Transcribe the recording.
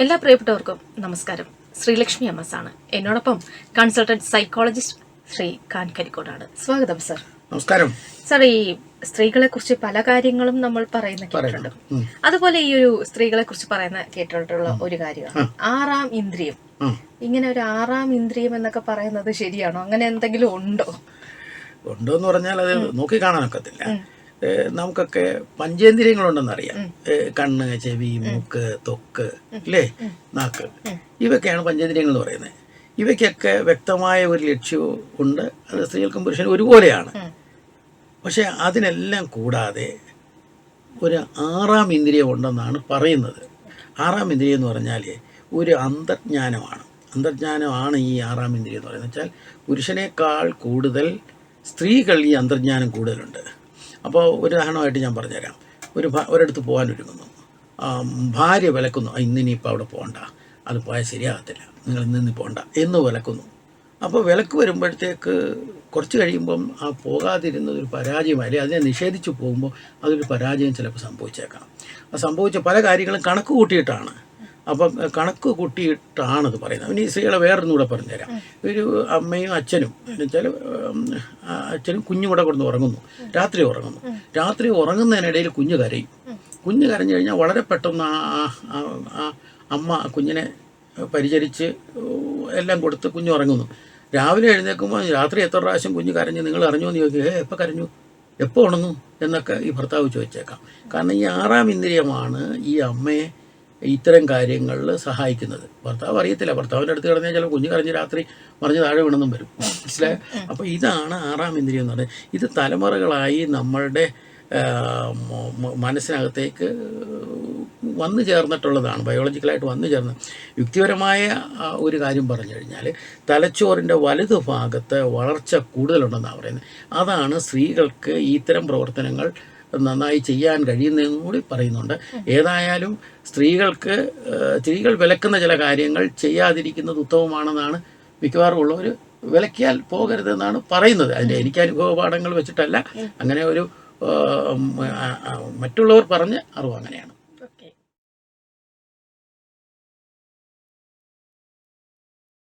എല്ലാ പ്രിയപ്പെട്ടവർക്കും നമസ്കാരം. ശ്രീലക്ഷ്മി എം എസ് ആണ്. എന്നോടൊപ്പം കൺസൾട്ടന്റ് സൈക്കോളജിസ്റ്റ് ശ്രീ ഖാൻ കരിക്കോടാണ്. സ്വാഗതം സർ. നമസ്കാരം. സർ ഈ സ്ത്രീകളെ കുറിച്ച് പല കാര്യങ്ങളും നമ്മൾ പറയുന്ന കേട്ടിട്ടുണ്ട്. അതുപോലെ ഈ ഒരു സ്ത്രീകളെ കുറിച്ച് പറയുന്ന കേട്ടിട്ടുള്ള ഒരു കാര്യമാണ്. ആറാം ഇന്ദ്രിയം. ഇങ്ങനെ ഒരു ആറാം ഇന്ദ്രിയം എന്നൊക്കെ പറയുന്നത് ശരിയാണോ? അങ്ങനെ എന്തെങ്കിലും ഉണ്ടോ? ഉണ്ടോ എന്ന് പറഞ്ഞാൽ അത് നോക്കി കാണാനൊക്കത്തില്ല. നമുക്കൊക്കെ പഞ്ചേന്ദ്രിയങ്ങളുണ്ടെന്നറിയാം. അറിയാം കണ്ണ് ചെവി മൂക്ക് തൊക്ക് അല്ലേ നാക്ക്. ഇവയൊക്കെയാണ് പഞ്ചേന്ദ്രിയങ്ങൾ എന്ന് പറയുന്നത്. ഇവയ്ക്കൊക്കെ വ്യക്തമായ ഒരു ലക്ഷ്യവും ഉണ്ട്. അത് സ്ത്രീകൾക്കും പുരുഷനും ഒരുപോലെയാണ്. പക്ഷെ അതിനെല്ലാം കൂടാതെ ഒരു ആറാം ഇന്ദ്രിയം ഉണ്ടെന്നാണ് പറയുന്നത്. ആറാം ഇന്ദ്രിയം എന്ന് പറഞ്ഞാൽ ഒരു അന്തർജ്ഞാനമാണ്. അന്തർജ്ഞാനമാണ് ഈ ആറാം ഇന്ദ്രിയം എന്ന് പറയുന്നത്. വെച്ചാൽ പുരുഷനേക്കാൾ കൂടുതൽ സ്ത്രീകൾ ഈ അന്തർജ്ഞാനം കൂടുതലുണ്ട്. അപ്പോൾ ഒരു ഉദാഹരണമായിട്ട് ഞാൻ പറഞ്ഞുതരാം. ഒരു ഒരിടത്ത് പോകാൻ ഒരുങ്ങുന്നു. ഭാര്യ വിലക്കുന്നു. ഇന്നിനി ഇന്നിനിപ്പോൾ അവിടെ പോകണ്ട അത് പോയാൽ ശരിയാകത്തില്ല. നിങ്ങൾ ഇന്നിനി പോകണ്ട എന്ന് വിലക്കുന്നു. അപ്പോൾ വിലക്ക് വരുമ്പോഴത്തേക്ക് കുറച്ച് കഴിയുമ്പം ആ പോകാതിരുന്നത് ഒരു പരാജയമായി അല്ലെങ്കിൽ അതിനെ നിഷേധിച്ചു പോകുമ്പോൾ അതൊരു പരാജയം ചിലപ്പോൾ സംഭവിച്ചേക്കാം. അത് സംഭവിച്ച പല കാര്യങ്ങളും കണക്ക് കൂട്ടിയിട്ടാണ്. അപ്പം കണക്ക് കൂട്ടിയിട്ടാണത് പറയുന്നത്. ഇനി സ്ത്രീകളെ വേറൊന്നും കൂടെ പറഞ്ഞുതരാം. ഒരു അമ്മയും അച്ഛനും എന്ന് വെച്ചാൽ ഉം, ആ അച്ഛനും കുഞ്ഞും കൂടെ കൊടുന്ന് ഉറങ്ങുന്നു. രാത്രി ഉറങ്ങുന്നു. രാത്രി ഉറങ്ങുന്നതിനിടയിൽ കുഞ്ഞ് കരയും. കുഞ്ഞ് കരഞ്ഞു കഴിഞ്ഞാൽ വളരെ പെട്ടെന്ന് ആ അമ്മ കുഞ്ഞിനെ പരിചരിച്ച് എല്ലാം കൊടുത്ത് കുഞ്ഞ് ഉറങ്ങുന്നു. രാവിലെ എഴുന്നേൽക്കുമ്പോൾ രാത്രി എത്ര പ്രാവശ്യം കുഞ്ഞ് കരഞ്ഞു നിങ്ങൾ അറിഞ്ഞു എന്ന് ചോദിക്കുക ഏ എപ്പോൾ കരഞ്ഞു? എപ്പോൾ ഉണന്നു എന്നൊക്കെ ഈ ഭർത്താവ് ചോദിച്ചേക്കാം. കാരണം ഈ ആറാം ഇന്ദ്രിയമാണ് ഈ അമ്മയെ ഇത്തരം കാര്യങ്ങളിൽ സഹായിക്കുന്നത്. ഭർത്താവ് അറിയത്തില്ല. ഭർത്താവിന്റെ അടുത്ത് കിടന്നാൽ ചിലപ്പോൾ കുഞ്ഞ് കരഞ്ഞ് രാത്രി മറിഞ്ഞ് താഴെ വീണെന്നും വരും. മനസ്സിലെ അപ്പോൾ ഇതാണ് ആറാം ഇന്ദ്രിയം എന്ന് പറയുന്നത് ഇത് തലമുറകളായി നമ്മളുടെ മനസ്സിനകത്തേക്ക് വന്നു ചേർന്നിട്ടുള്ളതാണ്. ബയോളജിക്കലായിട്ട് വന്നു ചേർന്ന്. യുക്തിപരമായ ഒരു കാര്യം പറഞ്ഞു കഴിഞ്ഞാൽ തലച്ചോറിന്റെ വലതു ഭാഗത്ത് വളർച്ച കൂടുതലുണ്ടെന്നാണ് പറയുന്നത്. അതാണ് സ്ത്രീകൾക്ക് ഇത്തരം പ്രവർത്തനങ്ങൾ നന്നായി ചെയ്യാൻ കഴിയുന്നതെന്നും കൂടി പറയുന്നുണ്ട്. ഏതായാലും സ്ത്രീകൾക്ക് സ്ത്രീകൾ വിലക്കുന്ന ചില കാര്യങ്ങൾ ചെയ്യാതിരിക്കുന്നത് ഉത്തമമാണെന്നാണ് മിക്കവാറും ഉള്ളവർ വിലക്കിയാൽ പോകരുതെന്നാണ് പറയുന്നത്. അതിന്റെ എനിക്ക് അനുഭവ പാഠങ്ങൾ വെച്ചിട്ടല്ല. അങ്ങനെ ഒരു മറ്റുള്ളവർ പറഞ്ഞ അറിവ് അങ്ങനെയാണ്.